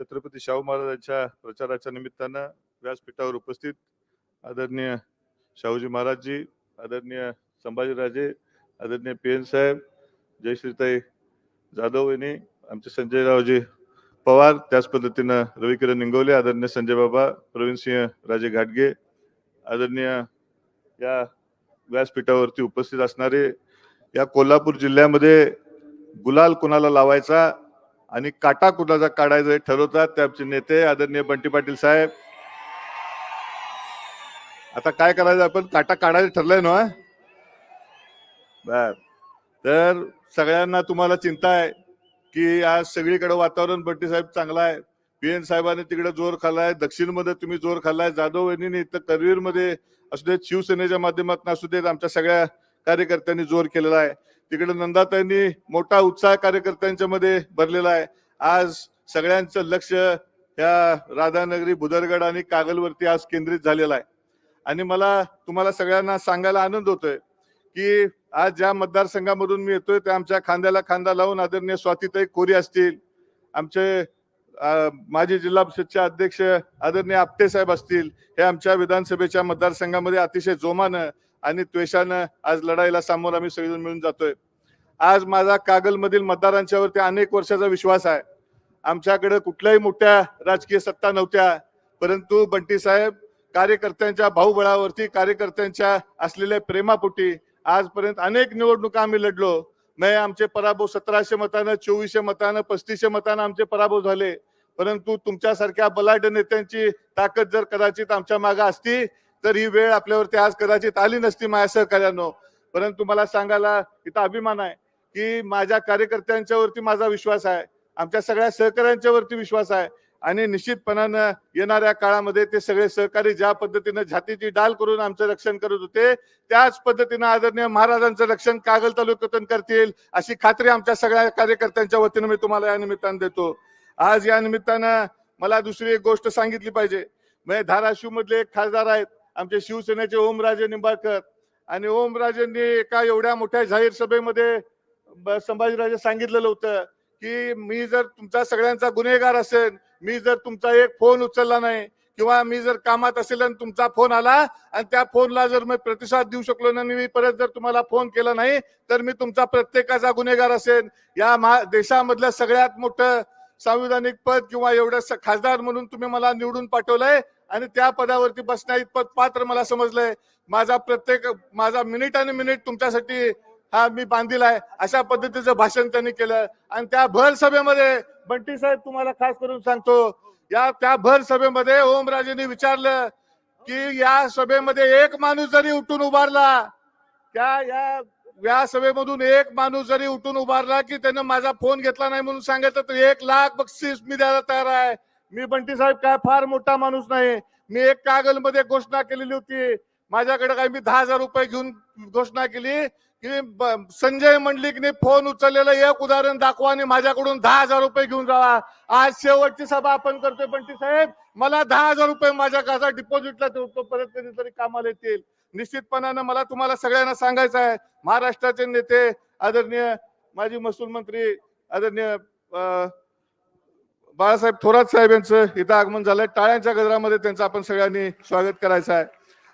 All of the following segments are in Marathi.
छत्रपती शाहू महाराजांच्या प्रचाराच्या निमित्तानं व्यासपीठावर उपस्थित आदरणीय शाहूजी महाराजजी आदरणीय संभाजीराजे आदरणीय पी एन साहेब जयश्रीताई जाधव यांनी आमचे संजयरावजी पवार त्याच पद्धतीनं रविकिरण निंगवले आदरणीय संजय बाबा प्रवीण सिंह राजे घाटगे आदरणीय या व्यासपीठावरती उपस्थित असणारे या कोल्हापूर जिल्ह्यामध्ये गुलाल कोणाला लावायचा आणि काटा कुणाचा काढायचा हे ठरवतात ते आमचे नेते आदरणीय बंटी पाटील साहेब. आता काय करायचं आपण? काटा काढायचं ठरलंय ना? बर. तर सगळ्यांना तुम्हाला चिंता आहे की आज सगळीकडे वातावरण बंटी साहेब चांगला आहे. पी एन साहेबांनी तिकडे जोर खाल्लाय दक्षिणमध्ये तुम्ही जोर खाल्लाय जाधव यांनी तर करवीरमध्ये असू देत शिवसेनेच्या माध्यमातून असू देत आमच्या सगळ्या कार्यकर्त्यांनी जोर केलेला आहे. तिकडे नंदाताईंनी मोठा उत्साह कार्यकर्त्यांच्या मध्ये भरलेला आहे. आज सगळ्यांचं लक्ष या राधानगरी बुदरगड आणि कागलवरती आज केंद्रित झालेलं आहे. आणि मला तुम्हाला सगळ्यांना सांगायला आनंद होतोय की आज ज्या मतदारसंघामधून मी येतोय त्या आमच्या खांद्याला खांदा लावून आदरणीय स्वातीताई कोरी असतील. आमचे माजी जिल्हा परिषदचे अध्यक्ष आदरणीय आपटे साहेब असतील. हे आमच्या विधानसभेच्या मतदारसंघामध्ये अतिशय जोमानं आणि त्वेषानं आज लढाईला सामोर आम्ही सगळेजण मिळून जातोय. आज माझा कागलमधील मतदारांच्यावरती अनेक वर्षाचा विश्वास आहे. आमच्याकडे कुठल्याही मोठ्या राजकीय सत्ता नव्हत्या परंतु बंटी साहेब कार्यकर्त्यांच्या भाऊबळावरती कार्यकर्त्यांच्या असलेल्या प्रेमापोटी आजपर्यंत अनेक निवडणुका आम्ही लढलो. नाही आमचे पराभव सतराशे मतानं चोवीसशे मतानं पस्तीसशे मतानं आमचे पराभव झाले. परंतु तुमच्यासारख्या बलाढ्य नेत्यांची ताकद जर कदाचित आमच्या मागे असती तर ही वेळ आपल्यावरती आज कदाचित आली नसती माझ्या सहकार्यानं. परंतु मला सांगायला इथं अभिमान आहे की माझ्या कार्यकर्त्यांच्या वरती माझा विश्वास आहे. आमच्या सगळ्या सहकाऱ्यांच्या वरती विश्वास आहे. आणि निश्चितपणानं येणाऱ्या काळामध्ये ते सगळे सहकारी ज्या पद्धतीनं छातीची डाल करून आमचं रक्षण करत होते त्याच पद्धतीनं आदरणीय महाराजांचं रक्षण कागल तालुक्यातून करतील अशी खात्री आमच्या सगळ्या कार्यकर्त्यांच्या वतीनं मी तुम्हाला या निमित्तानं देतो. आज या निमित्तानं मला दुसरी एक गोष्ट सांगितली पाहिजे. म्हणजे धाराशिव मधले एक खासदार आहेत. आमचे शिवसेनेचे ओमराजे निंबाळकर आणि ओमराजेंनी एका एवढ्या मोठ्या जाहीर सभेमध्ये ब- संभाजीराजे सांगितलेलं होतं की मी जर तुमचा सगळ्यांचा गुन्हेगार असेल मी जर तुमचा एक फोन उचलला नाही किंवा मी जर कामात असेल आणि तुमचा फोन आला आणि त्या फोनला जर मी प्रतिसाद देऊ शकलो नाही मी परत जर तुम्हाला फोन केला नाही तर मी तुमचा प्रत्येकाचा गुन्हेगार असेल. या महा देशामधलं सगळ्यात मोठं संविधानिक पद किंवा एवढं स- खासदार म्हणून तुम्ही मला निवडून पाठवलंय. आणि त्या पदावरती बसण्या इतपत पात्र मला समजलंय. माझा प्रत्येक माझा मिनिट आणि मिनिट तुमच्यासाठी हा मी बांधील आहे अशा पद्धतीचं भाषण त्यांनी केलं. आणि त्या भर सभेमध्ये बंटी साहेब तुम्हाला खास करून सांगतो या त्या भर सभेमध्ये ओमराजेंनी विचारलं की या सभेमध्ये एक माणूस जरी उठून उभारला त्या या या सभेमधून एक माणूस जरी उठून उभारला की त्यानं माझा फोन घेतला नाही म्हणून सांगितलं तर एक लाख बक्षीस मी द्यायला तयार आहे. मी बंटी साहेब काय फार मोठा माणूस नाही. मी एक कागलमध्ये घोषणा केलेली होती. माझ्याकडे काय मी दहा हजार रुपये घेऊन घोषणा केली. की संजय मंडलिकने फोन उचललेलं एक उदाहरण दाखवा आणि माझ्याकडून दहा हजार रुपये घेऊन जावा. आज शेवटची सभा आपण करतोय बंटी साहेब. मला दहा हजार रुपये माझ्या casa डिपॉझिटला परत परत कधीतरी कामाला येतील. निश्चितपणानं मला तुम्हाला सगळ्यांना सांगायचं आहे. महाराष्ट्राचे नेते आदरणीय माजी महसूल मंत्री आदरणीय बाळासाहेब थोरात साहेब यांचं इथं आगमन झालंय. टाळ्यांच्या गजरामध्ये त्यांचं आपण सगळ्यांनी स्वागत करायचं आहे.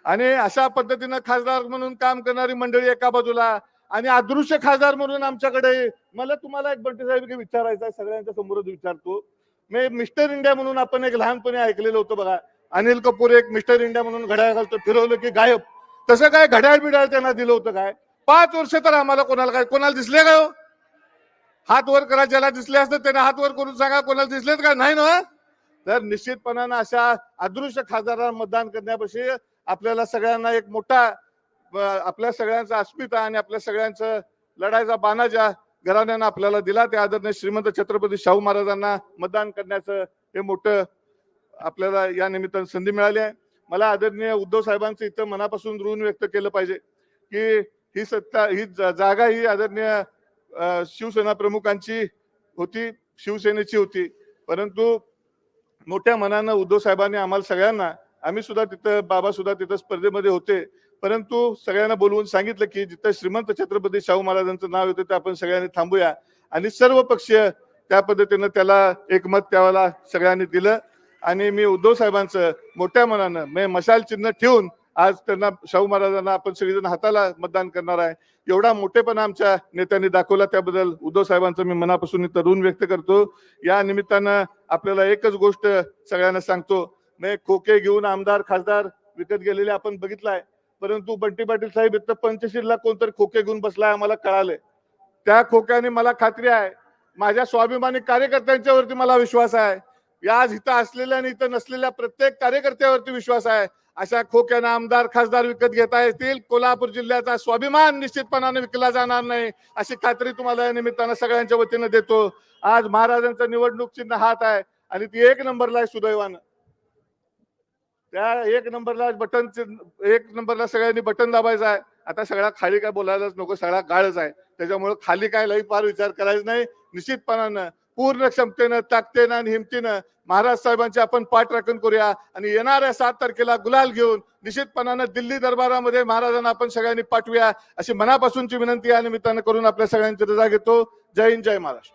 आणि अशा पद्धतीनं खासदार म्हणून काम करणारी मंडळी एका बाजूला आणि अदृश्य खासदार म्हणून आमच्याकडे मला तुम्हाला एक बंटी साहेब विचारायचं आहे सगळ्यांच्या समोरच विचारतो. मी मिस्टर इंडिया म्हणून आपण एक लहानपणी ऐकलेलं होतं बघा. अनिल कपूर एक मिस्टर इंडिया म्हणून घड्याळ घालतो फिरवलं की गायब. तसं काय घड्याळ बिड्याळ त्यांना दिलं होतं काय? पाच वर्ष तर आम्हाला कोणाला काय कोणाला दिसले काय हो? हात वर करा ज्याला दिसले असतं त्याने हात वर करून सांगा कोणाला दिसलेत का? नाही ना? तर निश्चितपणानं अशा अदृश्य खासदारांना मतदान करण्यापाशी आपल्याला सगळ्यांना एक मोठा आपल्या सगळ्यांचा अस्मिता आणि आपल्या सगळ्यांचं लढाईचा बाणा ज्या घराण्यानं आपल्याला दिला त्या आदरणीय श्रीमंत छत्रपती शाहू महाराजांना मतदान करण्याचं हे मोठं आपल्याला या निमित्तानं संधी मिळाली आहे. मला आदरणीय उद्धव साहेबांचं इथं मनापासून ऋण व्यक्त केलं पाहिजे की ही सत्ता ही जा- जागा ही आदरणीय शिवसेना प्रमुखांची होती शिवसेनेची होती. परंतु मोठ्या मनानं उद्धव साहेबांनी आम्हाला सगळ्यांना आम्ही सुद्धा तिथं बाबा सुद्धा तिथं स्पर्धेमध्ये होते. परंतु सगळ्यांना बोलवून सांगितलं की जिथं श्रीमंत छत्रपती शाहू महाराजांचं नाव येतं ते आपण सगळ्यांनी थांबूया. आणि सर्व पक्षीय त्या पद्धतीनं त्याला एकमत त्यावेळेला सगळ्यांनी दिलं. आणि मी उद्धव साहेबांचं मोठ्या मनानं म्हणजे मशाल चिन्ह ठेवून आज त्यांना शाहू महाराजांना आपण सगळेजण हाताला मतदान करणार आहे. एवढा मोठेपणा आमच्या नेत्यांनी दाखवला त्याबद्दल उद्धव साहेबांचं मी मनापासून तरुण व्यक्त करतो. या निमित्तानं आपल्याला एकच गोष्ट सगळ्यांना सांगतो. मी खोके घेऊन आमदार खासदार विकत गेलेले आपण बघितलाय. परंतु बंटी पाटील साहेब इथं पंचशीलला कोणतरी खोके घेऊन बसलाय आम्हाला कळालंय. त्या खोक्याने मला खात्री आहे. माझ्या स्वाभिमानी कार्यकर्त्यांच्यावरती मला विश्वास आहे. या आज इथं असलेल्या आणि इथं नसलेल्या प्रत्येक कार्यकर्त्यावरती विश्वास आहे. अशा खोक्यानं आमदार खासदार विकत घेता येतील. कोल्हापूर जिल्ह्याचा स्वाभिमान निश्चितपणाने विकला जाणार नाही अशी खात्री तुम्हाला या निमित्तानं सगळ्यांच्या वतीनं देतो. आज महाराजांचं निवडणूक चिन्ह हात आहे आणि ती एक नंबरला आहे सुदैवानं. त्या एक नंबरला बटन एक नंबरला सगळ्यांनी बटन दाबायचं आहे. आता सगळा खाली काय बोलायलाच नको सगळा गाळच आहे. त्याच्यामुळे खाली काय लई फार विचार करायचा नाही. निश्चितपणानं पूर्ण क्षमतेनं ताकतेनं आणि हिमतीनं महाराज साहेबांची आपण पाठराखण करूया. आणि येणाऱ्या सात तारखेला गुलाल घेऊन निश्चितपणानं दिल्ली दरबारामध्ये महाराजांना आपण सगळ्यांनी पाठवूया अशी मनापासूनची विनंती या निमित्तानं करून आपल्या सगळ्यांची रजा घेतो. जय हिंद जय महाराष्ट्र.